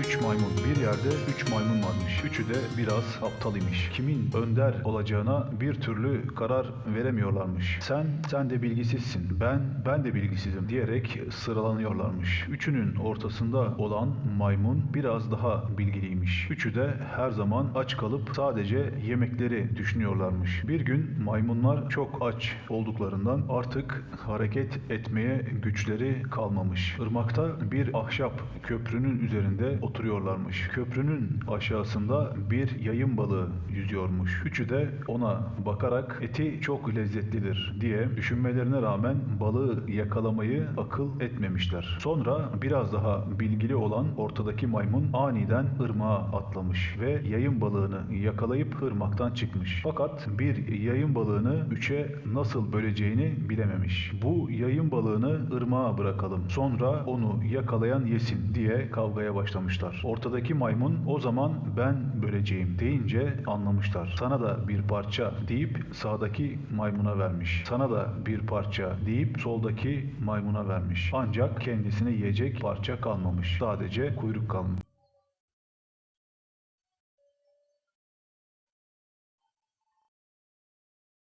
Üç maymun. Bir yerde üç maymun varmış. Üçü de biraz aptal imiş. Kimin önder olacağına bir türlü karar veremiyorlarmış. Sen, sen de bilgisizsin. Ben, ben de bilgisizim diyerek sıralanıyorlarmış. Üçünün ortasında olan maymun biraz daha bilgiliymiş. Üçü de her zaman aç kalıp sadece yemekleri düşünüyorlarmış. Bir gün maymunlar çok aç olduklarından artık hareket etmeye güçleri kalmamış. Irmakta bir ahşap köprünün üzerinde oturuyorlarmış. Köprünün aşağısında bir yayın balığı yüzüyormuş. Üçü de ona bakarak eti çok lezzetlidir diye düşünmelerine rağmen balığı yakalamayı akıl etmemişler. Sonra biraz daha bilgili olan ortadaki maymun aniden ırmağa atlamış ve yayın balığını yakalayıp ırmaktan çıkmış. Fakat bir yayın balığını üçe nasıl böleceğini bilememiş. Bu yayın balığını ırmağa bırakalım. Sonra onu yakalayan yesin diye kavgaya başlamışlar. Ortadaki maymun o zaman ben böleceğim deyince anlamışlar. Sana da bir parça deyip sağdaki maymuna vermiş. Sana da bir parça deyip soldaki maymuna vermiş. Ancak kendisine yiyecek parça kalmamış. Sadece kuyruk kalmış.